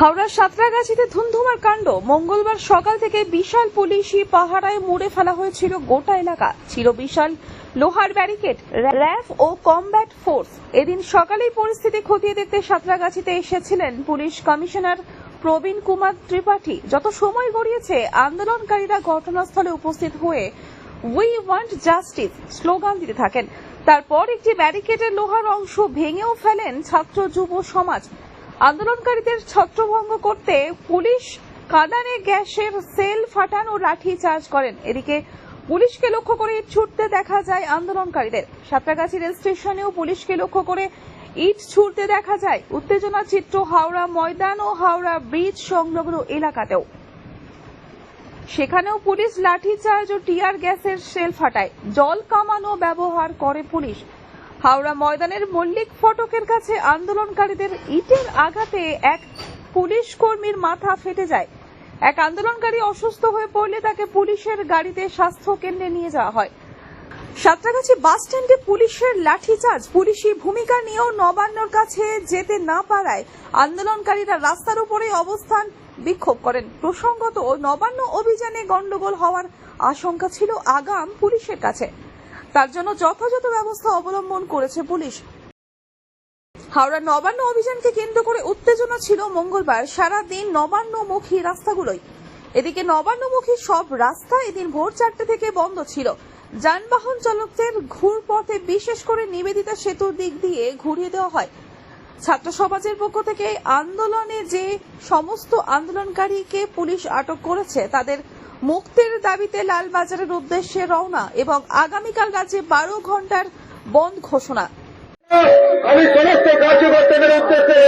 হাওড়ার সাঁতরাগাছিতে ধুমধুমার কাণ্ড। মঙ্গলবার সকাল থেকে বিশাল পুলিশি পাহারায় মুড়ে ফেলা হয়েছিল গোটা এলাকা। ছিল বিশাল লোহার ব্যারিকেড র্যাফ ও কমব্যাট ফোর্স। এদিন সকালেই পরিস্থিতি খতিয়ে দেখতে সাঁতরাগাছিতে এসেছিলেন পুলিশ কমিশনার প্রবীণ কুমার ত্রিপাঠী। যত সময় গড়িয়েছে, আন্দোলনকারীরা ঘটনাস্থলে উপস্থিত হয়ে উই ওয়ান্ট জাস্টিস স্লোগান দিতে থাকেন। তারপর একটি ব্যারিকেডের লোহার অংশ ভেঙেও ফেলেন ছাত্র যুব সমাজ। আন্দোলনকারীদের ছত্রভঙ্গ করতে পুলিশ কাঁদানে গ্যাসের সেল ফাটানো লাঠি চার্জ করেন। এদিকে পুলিশকে লক্ষ্য করে ছুটতে দেখা যায় আন্দোলনকারীদের। সাঁতরাগাছি রেল স্টেশনেও পুলিশকে লক্ষ্য করে ইট ছুটতে দেখা যায়। উত্তেজনা চিত্র হাওড়া ময়দান ও হাওড়া ব্রিজ সংলগ্ন এলাকাতেও। সেখানেও পুলিশ লাঠিচার্জ ও টিয়ার গ্যাসের সেল ফাটায়। জল কামানো ব্যবহার করে পুলিশ। হাওড়া ময়দানের মল্লিক ফটকের কাছে আন্দোলনকারীদের ইটের আঘাতে এক পুলিশ কর্মীর মাথা ফেটে যায়। এক আন্দোলনকারী অসুস্থ হয়ে পড়লে তাকে পুলিশের গাড়িতে স্বাস্থ্য কেন্দ্রে নিয়ে যাওয়া হয়। সাঁতরাগাছি বাস স্ট্যান্ডে পুলিশের লাঠিচার্জ পুলিশি ভূমিকা নিয়েও নবান্নর কাছে যেতে না পারায় আন্দোলনকারীরা রাস্তার উপরে অবস্থান বিক্ষোভ করেন। প্রসঙ্গত, নবান্ন অভিযানে গন্ডগোল হওয়ার আশঙ্কা ছিল আগাম পুলিশের কাছে। তার জন্য যথাযথ ব্যবস্থা অবলম্বন করেছে পুলিশ। হাওড়া নবান্ন অভিযানকে কেন্দ্র করে উত্তেজনা ছিল মঙ্গলবার। সারা দিন নবান্নমুখী রাস্তাগুলোই। এদিকে নবান্নমুখী সব রাস্তা এদিন ভোর চারটে থেকে বন্ধ ছিল। যানবাহন চালকদের ঘুরপথে বিশেষ করে নিবেদিতা সেতুর দিক দিয়ে ঘুরিয়ে দেওয়া হয়। ছাত্র সমাজের পক্ষ থেকে আন্দোলনে যে সমস্ত আন্দোলনকারীকে পুলিশ আটক করেছে, তাদের মুক্তির দাবিতে লালবাজারের উদ্দেশ্যে রওনা এবং আগামীকাল রাজ্যে বারো ঘণ্টার বন্ধ ঘোষণা। আমি সমস্ত কার্যকর্তাদের উদ্দেশ্যে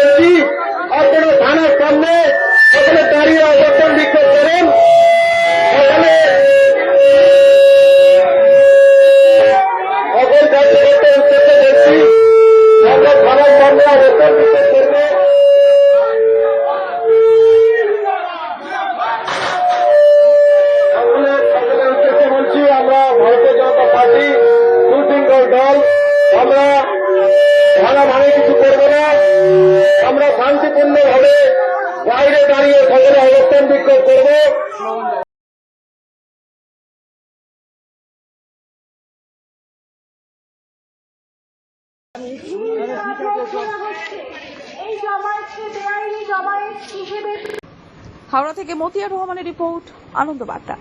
করব। হাওড়া থেকে মতিয়া রহমানের রিপোর্ট আনন্দ বার্তা